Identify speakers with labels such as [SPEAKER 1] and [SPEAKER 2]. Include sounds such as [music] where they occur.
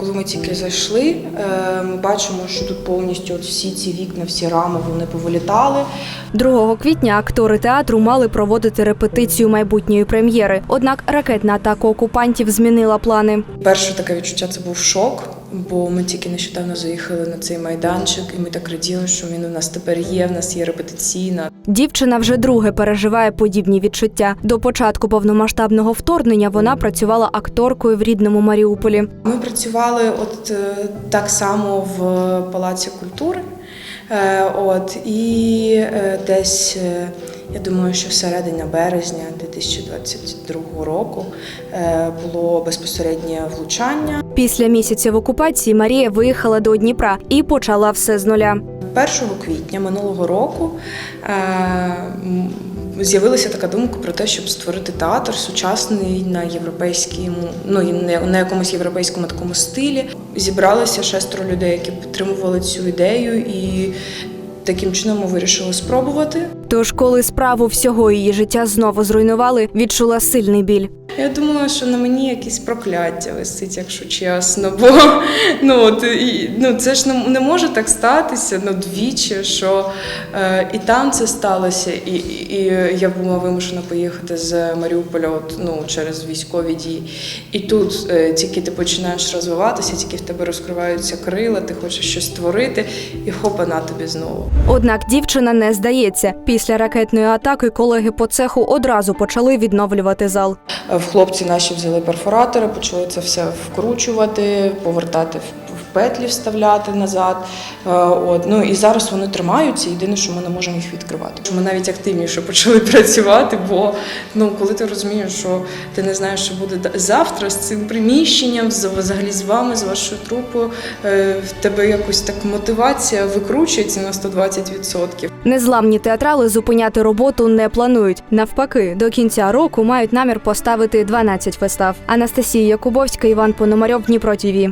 [SPEAKER 1] Коли ми тільки зайшли, е, ми бачимо, що тут повністю от всі ці вікна, всі рами вони повилітали.
[SPEAKER 2] 2 квітня актори театру мали проводити репетицію майбутньої прем'єри. Однак ракетна атака окупантів змінила плани.
[SPEAKER 1] Перше таке відчуття це був шок, бо ми тільки нещодавно заїхали на цей майданчик, і ми так раділи, що він у нас тепер є. В нас є репетиційна.
[SPEAKER 2] Дівчина вже друге переживає подібні відчуття. До початку повномасштабного вторгнення вона працювала акторкою в рідному Маріуполі.
[SPEAKER 1] Ми працювали от е, так само в Палаці культури. Е, От і е, десь е, я думаю, що середина березня 2022 року е, було безпосереднє влучання.
[SPEAKER 2] Після місяців окупації Марія виїхала до Дніпра і почала все з нуля.
[SPEAKER 1] 1 квітня минулого року е, з'явилася така думка про те, щоб створити театр сучасний на європейському, ну на якомусь європейському такому стилі. Зібралися шестеро людей, які підтримували цю ідею, і таким чином ми вирішили спробувати.
[SPEAKER 2] Тож, коли справу всього її життя знову зруйнували, відчула сильний біль.
[SPEAKER 1] Я думала, що на мені якесь прокляття висить, якщо чесно. Бо [laughs] ну, от, і, ну, це ж не, не може так статися ну, двічі, що е, і там це сталося, і, і, і я була вимушена поїхати з Маріуполя от, ну, через військові дії. І тут е, тільки ти починаєш розвиватися, тільки в тебе розкриваються крила, ти хочеш щось створити, і хопа на тобі знову.
[SPEAKER 2] Однак дівчина не здається. Після ракетної атаки колеги по цеху одразу почали відновлювати зал.
[SPEAKER 1] В хлопці наші взяли перфоратори, почали це все вкручувати, повертати петлі, вставляти назад. Е, От. Ну, і зараз вони тримаються, єдине, що ми не можемо їх відкривати. Ми навіть активніше почали працювати, бо ну, коли ти розумієш, що ти не знаєш, що буде завтра з цим приміщенням, з- взагалі з вами, з вашою трупою, е, в тебе якось так мотивація викручується на 120%.
[SPEAKER 2] Незламні театрали зупиняти роботу не планують. Навпаки, до кінця року мають намір поставити 12 вистав. Анастасія Якубовська, Іван Пономарьов, Дніпро ТІВІ.